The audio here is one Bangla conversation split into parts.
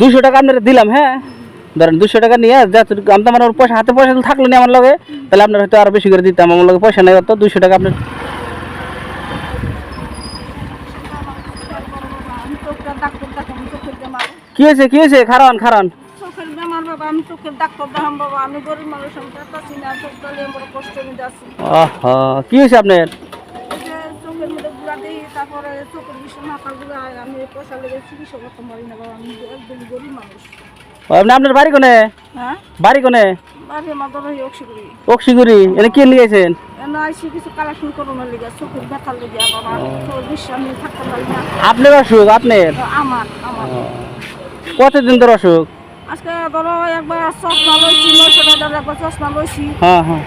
দুশো টাকা আপনার দিলাম হ্যাঁ? ধরেন দুশো টাকা নিয়ে আমি তো আমার ওর পয়সা হাতে পয়সা থাকল না আমার লগে তাহলে আপনার হয়তো আরও বেশি করে দিতাম আমার লগে পয়সা নেই অত দুশো টাকা আপনার কি হয়েছে কি হয়েছে? খারান খারান। আমি চোখের ডাক্তার দেখাম বাবা। আমি গরিব মানুষ আমি কষ্ট কি হয়েছে আপনার এই যে চোখের মধ্যে গুলা দিই তারপরে চোখের বিষয় মাথা গুলা আমি পয়সা লেগে চিকিৎসা করতে পারি না বাবা আমি একদম গরিব মানুষ। আপনি আপনার বাড়ি কোনে? হ্যাঁ? বাড়ি কোনে? বাড়ি অক্সিগুড়ি। অক্সিগুড়ি এনে কে নিয়েছেন এনে আইসি কিছু কালেকশন করুন লিগে চোখের ব্যথার লিগে বাবা তোর বিশ্বাস নিয়ে থাকতে পারি না। আপনার অসুখ আপনার? আমার কতদিন ধরে অসুখ? আজকে ধরো একবার চশমা লইছি নয়শো টাকার একবার চশমা লইছি। হ্যাঁ হ্যাঁ।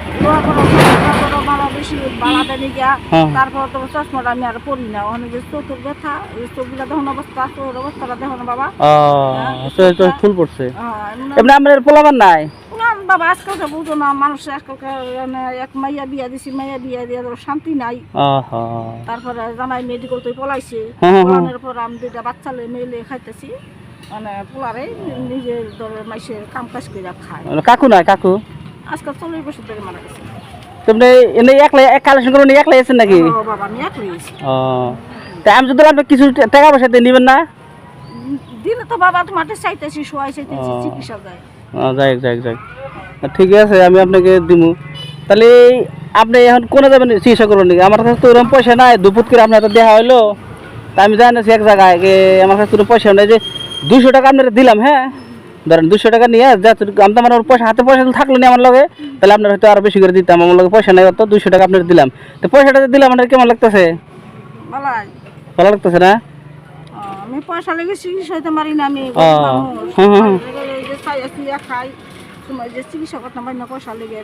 বেশি গিয়া হ্যাঁ। তারপর তোমার চশমাটা আমি আর পরি না। অনেক চোখের ব্যথা চোখগুলা দেখুন অবস্থা চোখের অবস্থাটা দেখুন বাবা। তো তো ফুল পড়ছে। এমনি- এমনি পোলাবার নাই? বাবা আজকালকে বুঝো না মানুষ মানে এক মাইয়া বিয়া দিছি মাইয়া বিয়া দিয়ে ধরো শান্তি নাই। তারপরে জামাই মেডিকেল তো পলাইছে। পলানোর পর আমি দুইটা বাচ্চালে মেলে খাইতেছি। মানে পোলারে নিজের ধরো মাইসের কাম কাজ করে খায় কাকু নাই কাকু? আজকাল চল্লিশ বছর ধরে মারা গেছে। তুমি এনে একলা এক কালেকশন করে নিয়ে একলা এসেছেন নাকি? ও বাবা আমি এক রয়েছি ও। তা আমি যদি কিছু টাকা পয়সা দিয়ে নেবেন না? দিলে তো বাবা তোমার চাইতেছি শোয়াই চাইতেছি চিকিৎসা যায় যাই যাই হোক, যাই ঠিক আছে আমি আপনাকে দিব তাহলে আপনি এখন কোনে যাবেন চিকিৎসা করবেন নাকি? আমার কাছে তো ওরকম পয়সা নাই দুপুর করে আপনার দেখা হইল। তা আমি জানি না এক জায়গায় আমার কাছে তো পয়সা নাই যে দুশো টাকা আপনার দিলাম হ্যাঁ? ধরেন দুশো টাকা নিয়ে তো আমার পয়সা হাতে পয়সা থাকল না আমার লগে তাহলে আপনার হয়তো আরও বেশি করে দিতাম আমার লগে পয়সা নেই অত দুশো টাকা আপনার দিলাম। তো পয়সাটা দিলাম আপনার কেমন লাগতেছে? ভালো লাগতেছে না? আমি পয়সা লেগে চিকিৎসা হইতে পারি না আমি খাই। তোমার যে চিকিৎসা পয়সা লেগে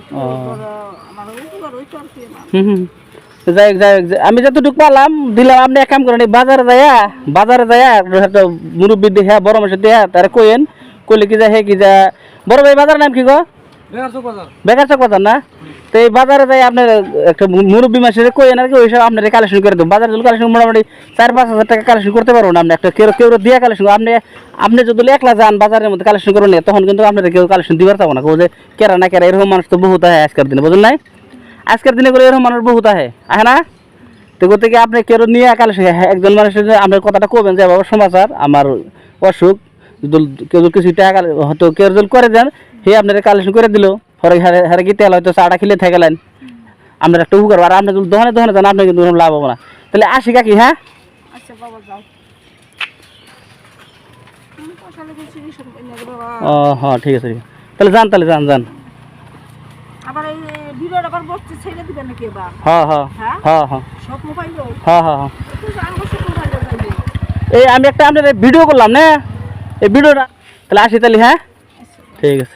আমার উপকার হইতো আর কি। যাই যাই আমি যতটুকু পালাম দিলাম। আপনি এক কাম করেন বাজারে যাইয়া বাজারে যাইয়া মুরব্বী দেখা বড় মাসে দেয়া তারা কইেন কইলে কি যা হে কি যা বড় ভাই বাজারের নাম কি গো? বেকার চক বাজার। না? তো এই বাজারে যাই আপনার একটা মুরব্বী মাসে কইেন আর কি ওই সব আপনার কালেকশন করে দেবো। বাজারে যদি কালেকশন মোটামুটি চার পাঁচ হাজার টাকা কালেকশন করতে পারব না আপনি। একটা কেউ কেউ দিয়ে কালেকশন আপনি আপনি যদি একলা যান বাজারের মধ্যে কালেকশন করবেন না, তখন কিন্তু আপনার কেউ কালেকশন দিবার পাবো না। যে কেরা না কেরা এরকম মানুষ তো বহুত আহে আজকের দিনে বুঝলেন নাই? আজকের দিনে করে এরকম মানুষ বহুত আহে। আহে না? তো থেকে আপনি কেউ নিয়ে কালেকশন একজন মানুষের যে আপনার কথাটা কবেন যে বাবা সমাচার আমার অসুখ কেউ কিছু টাকা হয়তো কেউ করে দেন সে আপনার কালেকশন করে দিল। হরে হারে কি তেল হয়তো চাটা খেলে থেকে গেলেন। আপনার একটা উপকার আর আপনি দোকানে দোকানে যান আপনার কিন্তু লাভ হবে না। তাহলে আসি কাকি হ্যাঁ? আচ্ছা ও হ্যাঁ ঠিক আছে ঠিক আছে। তাহলে যান তাহলে যান যান। এই আবার বসতে ছেড়ে দিবেন নাকি এবার? হ্যাঁ হ্যাঁ হ্যাঁ? হ্যাঁ হ্যাঁ সব মোবাইল হ্যাঁ হ্যাঁ হ্যাঁ এই আমি একটা আপনার ভিডিও করলাম না? এই ভিডিওটা তাহলে আসি তাহলে হ্যাঁ? ঠিক আছে।